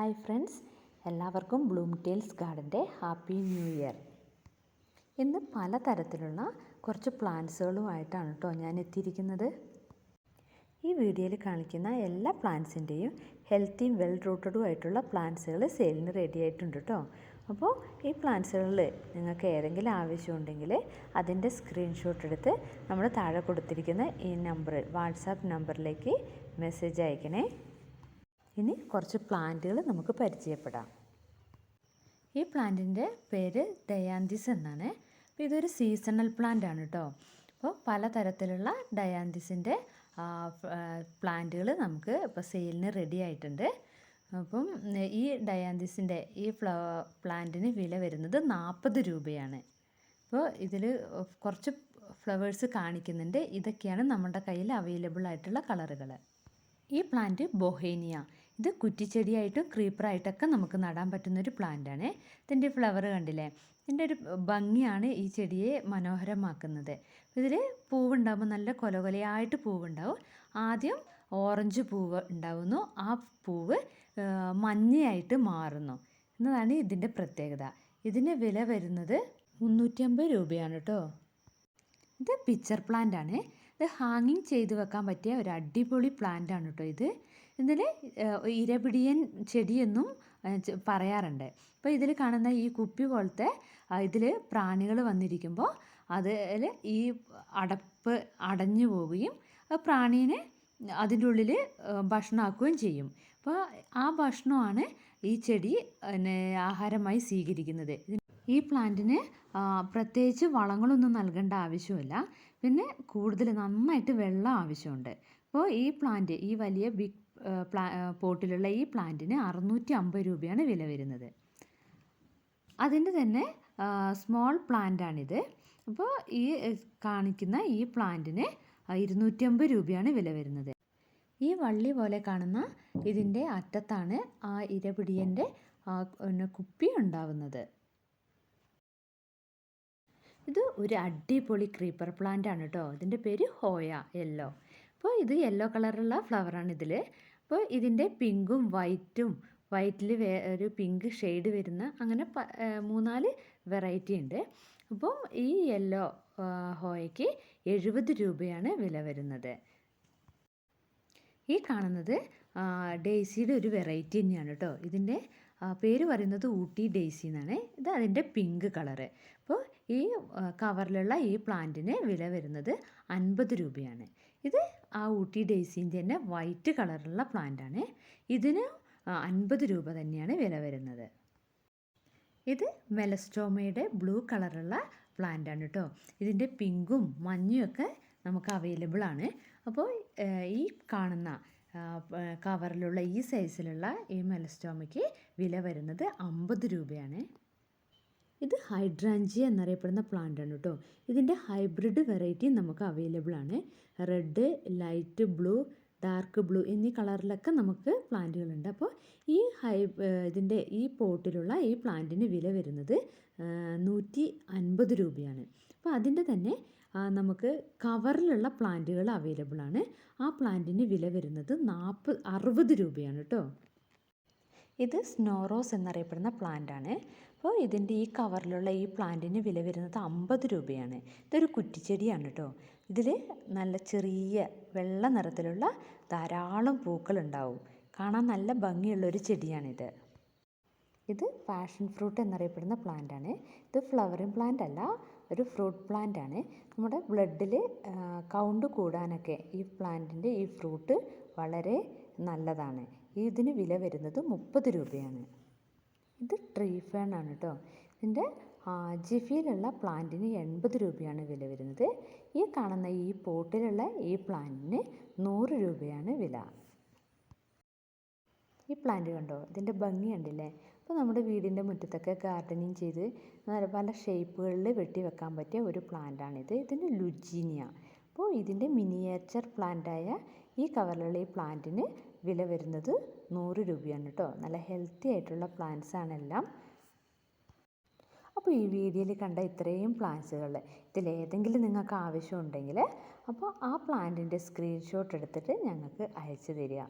Hi friends. എല്ലാവർക്കും bloom tales ഗാർഡന്റെ happy new year. ഇന്ന് പലതരത്തിലുള്ള കുറച്ച് പ്ലാന്റ്സുകളുമായിട്ടാണ് കേട്ടോ ഞാൻ എത്തിയിരിക്കുന്നത്. ഈ വീഡിയോയിൽ കാണിക്കുന്ന എല്ലാ പ്ലാന്റ്സിന്റെയും ഹെൽത്തിയും വെൽ റൂട്ടഡും ആയിട്ടുള്ള പ്ലാന്റ്സുകൾ സെയിലിന് റെഡി ആയിട്ടുണ്ട് കേട്ടോ അപ്പോൾ ഈ പ്ലാന്റ്സുകളിൽ നിങ്ങൾക്ക് ഏതെങ്കിലും ആവശ്യമുണ്ടെങ്കിൽ അതിന്റെ സ്ക്രീൻഷോട്ട് എടുത്ത് നമ്മൾ താഴെ കൊടുത്തിരിക്കുന്ന ഈ നമ്പർ വാട്സാപ്പ് നമ്പറിലേക്ക് മെസ്സേജ് അയക്കണേ. ഇനി കുറച്ച് പ്ലാന്റുകൾ നമുക്ക് പരിചയപ്പെടാം. ഈ പ്ലാന്റിന്റെ പേര് ഡയാന്തിസ് എന്നാണ്. അപ്പോൾ ഇതൊരു സീസണൽ പ്ലാന്റ് ആണ് കേട്ടോ അപ്പോൾ പലതരത്തിലുള്ള ഡയാന്തിസിന്റെ പ്ലാന്റുകൾ നമുക്ക് ഇപ്പോൾ സെയിലിന് റെഡി ആയിട്ടുണ്ട്. അപ്പം ഈ ഡയാന്തിസിന്റെ ഈ ഫ്ലവർ പ്ലാന്റിന് വില വരുന്നത് നാൽപ്പത് രൂപയാണ്. അപ്പോൾ ഇതിൽ കുറച്ച് ഫ്ലവേഴ്സ് കാണിക്കുന്നുണ്ട്. ഇതൊക്കെയാണ് നമ്മുടെ കയ്യിൽ അവൈലബിൾ ആയിട്ടുള്ള കളറുകൾ ഈ പ്ലാന്റ് ബൊഹേനിയ. ഇത് കുറ്റിച്ചെടിയായിട്ടും ക്രീപ്പറായിട്ടൊക്കെ നമുക്ക് നടാൻ പറ്റുന്നൊരു പ്ലാന്റാണ്. ഇതിന്റെ ഫ്ലവർ കണ്ടില്ലേ? ഇതിന്റെ ഒരു ഭംഗിയാണ് ഈ ചെടിയെ മനോഹരമാക്കുന്നത്. ഇതിൽ പൂവുണ്ടാകുമ്പോൾ നല്ല കൊലകൊലയായിട്ട് പൂവുണ്ടാവും. ആദ്യം ഓറഞ്ച് പൂവ് ഉണ്ടാവുന്നു. ആ പൂവ് മഞ്ഞയായിട്ട് മാറുന്നു. എന്നതാണ് ഇതിന്റെ പ്രത്യേകത. ഇതിന് വില വരുന്നത് മുന്നൂറ്റി രൂപയാണ് കേട്ടോ ഇത് പിച്ചർ പ്ലാന്റ് ആണ് ഇത് ഹാങ്ങിങ് ചെയ്ത് വെക്കാൻ പറ്റിയ ഒരു അടിപൊളി പ്ലാന്റ് ആണ് കേട്ടോ ഇത്. ഇതിൽ ഇരപിടിയൻ ചെടിയെന്നും പറയാറുണ്ട്. അപ്പോൾ ഇതിൽ കാണുന്ന ഈ കുപ്പി പോലത്തെ ഇതിൽ പ്രാണികൾ വന്നിരിക്കുമ്പോൾ അതിൽ ഈ അടപ്പ് അടഞ്ഞു പോവുകയും പ്രാണീനെ അതിന്റെ ഉള്ളിൽ ഭക്ഷണമാക്കുകയും ചെയ്യും. അപ്പോൾ ആ ഭക്ഷണമാണ് ഈ ചെടി പിന്നെ ആഹാരമായി സ്വീകരിക്കുന്നത്. ഈ പ്ലാന്റിന് പ്രത്യേകിച്ച് വളങ്ങളൊന്നും നൽകേണ്ട ആവശ്യമില്ല പിന്നെ കൂടുതൽ നന്നായിട്ട് വെള്ളം ആവശ്യമുണ്ട്. അപ്പോൾ ഈ പ്ലാന്റ് ഈ വലിയ ബിഗ് പ്ലാ പോട്ടിലുള്ള ഈ പ്ലാന്റിന് അറുന്നൂറ്റി അമ്പത് രൂപയാണ് വില വരുന്നത്. അതിന്റെ തന്നെ സ്മോൾ പ്ലാന്റാണിത്. അപ്പോൾ ഈ കാണിക്കുന്ന ഈ പ്ലാന്റിന് ഇരുന്നൂറ്റമ്പത് രൂപയാണ് വില വരുന്നത്. ഈ വള്ളി പോലെ കാണുന്ന ഇതിന്റെ അറ്റത്താണ് ആ ഇരപിടിയന്റെ കുപ്പി ഉണ്ടാവുന്നത്. ഇത് ഒരു അടിപൊളി ക്രീപ്പർ പ്ലാന്റ് ആണ് കേട്ടോ ഇതിന്റെ പേര് ഹോയ യെല്ലോ അപ്പോൾ ഇത് യെല്ലോ കളറുള്ള ഫ്ലവറാണ് ഇതിൽ അപ്പോൾ ഇതിന്റെ പിങ്കും വൈറ്റും വൈറ്റിൽ വേ ഒരു പിങ്ക് ഷെയ്ഡ് വരുന്ന അങ്ങനെ പ മൂന്നാൽ വെറൈറ്റി ഉണ്ട്. അപ്പം ഈ യെല്ലോ ഹോയയ്ക്ക് എഴുപത് രൂപയാണ് വില വരുന്നത്. ഈ കാണുന്നത് ഡെയ്സിയുടെ ഒരു വെറൈറ്റി തന്നെയാണ് കേട്ടോ. ഇതിന്റെ പേര് പറയുന്നത് ഊട്ടി ഡെയ്സി എന്നാണ്. ഇത് അതിന്റെ പിങ്ക് കളർ അപ്പോൾ ഈ കവറിലുള്ള ഈ പ്ലാന്റിന് വില വരുന്നത് അൻപത് രൂപയാണ്. ഇത് ആ ഊട്ടി ഡെയ്സിന്റെ തന്നെ വൈറ്റ് കളറുള്ള പ്ലാന്റാണ്. ഇതിന് അൻപത് രൂപ തന്നെയാണ് വില വരുന്നത്. ഇത് മെലസ്റ്റോമയുടെ ബ്ലൂ കളറുള്ള പ്ലാന്റാണ് കേട്ടോ. ഇതിന്റെ പിങ്കും മഞ്ഞും ഒക്കെ നമുക്ക് അവൈലബിൾ ആണ് അപ്പോൾ ഈ കാണുന്ന കവറിലുള്ള ഈ സൈസിലുള്ള ഈ മെലസ്റ്റോമയ്ക്ക് വില വരുന്നത് അമ്പത് രൂപയാണ്. ഇത് ഹൈഡ്രാഞ്ചിയ എന്നറിയപ്പെടുന്ന പ്ലാന്റ് ആണ് കേട്ടോ ഇതിന്റെ ഹൈബ്രിഡ് വെറൈറ്റി നമുക്ക് അവൈലബിൾ ആണ്. Red light blue dark blue എന്നീ കളറിലൊക്കെ നമുക്ക് പ്ലാന്റുകളുണ്ട് അപ്പോൾ ഈ ഹൈ ഇതിന്റെ ഈ പോട്ടിലുള്ള ഈ പ്ലാന്റിന് വില വരുന്നത് നൂറ്റി അൻപത് രൂപയാണ്. അപ്പോൾ അതിന്റെ തന്നെ നമുക്ക് കവറിലുള്ള പ്ലാന്റുകൾ അവൈലബിൾ ആണ്. ആ പ്ലാന്റിന് വില വരുന്നത് നാൽപ്പത് അറുപത് രൂപയാണ് കേട്ടോ. ഇത് സ്നോറോസ് എന്നറിയപ്പെടുന്ന പ്ലാന്റ് ആണ്. അപ്പോൾ ഇതിന്റെ ഈ കവറിലുള്ള ഈ പ്ലാന്റിന് വില വരുന്നത് അമ്പത് രൂപയാണ്. ഇതൊരു കുറ്റിച്ചെടിയാണ് കേട്ടോ. ഇതിൽ നല്ല ചെറിയ വെള്ള നിറത്തിലുള്ള ധാരാളം പൂക്കൾ ഉണ്ടാവും. കാണാൻ നല്ല ഭംഗിയുള്ളൊരു ചെടിയാണിത്. ഇത് പാഷൻ ഫ്രൂട്ട് എന്നറിയപ്പെടുന്ന പ്ലാന്റ് ആണ്. ഇത് ഫ്ലവറിങ് പ്ലാന്റ് അല്ല ഒരു ഫ്രൂട്ട് പ്ലാന്റ് ആണ്. നമ്മുടെ ബ്ലഡിൽ കൗണ്ട് കൂടാനൊക്കെ ഈ പ്ലാന്റിന്റെ ഈ ഫ്രൂട്ട് വളരെ നല്ലതാണ്. ഇതിന് വില വരുന്നത് മുപ്പത് രൂപയാണ്. ഇത് ട്രീ ഫേൺ ആണ് കേട്ടോ ഇതിന്റെ ജിഫിയിലുള്ള പ്ലാന്റിന് എൺപത് രൂപയാണ് വില വരുന്നത്. ഈ കാണുന്ന ഈ പോട്ടിലുള്ള ഈ പ്ലാന്റിന് നൂറ് രൂപയാണ് വില. ഈ പ്ലാന്റ് കണ്ടോ? ഇതിന്റെ ഭംഗി കണ്ടില്ലേ? അപ്പോൾ നമ്മുടെ വീടിന്റെ മുറ്റത്തൊക്കെ ഗാർഡനിങ് ചെയ്ത് നല്ല പല ഷേപ്പുകളിൽ വെട്ടി വെക്കാൻ പറ്റിയ ഒരു പ്ലാന്റാണിത്. ഇതിന് ലുജീനിയ. അപ്പോൾ ഇതിന്റെ മിനിയേച്ചർ പ്ലാന്റായ ഈ കവറിലുള്ള ഈ പ്ലാന്റിന് വില വരുന്നത് നൂറ് രൂപയാണ് കേട്ടോ. നല്ല ഹെൽത്തി ആയിട്ടുള്ള പ്ലാന്റ്സ് ആണ് എല്ലാം. അപ്പോൾ ഈ വീഡിയോയിൽ കണ്ട ഇത്രയും പ്ലാന്റ്സുകൾ ഇതിലേതെങ്കിലും നിങ്ങൾക്ക് ആവശ്യമുണ്ടെങ്കിൽ അപ്പോൾ ആ പ്ലാന്റിന്റെ സ്ക്രീൻഷോട്ട് എടുത്തിട്ട് ഞങ്ങൾക്ക് അയച്ചു തരിക.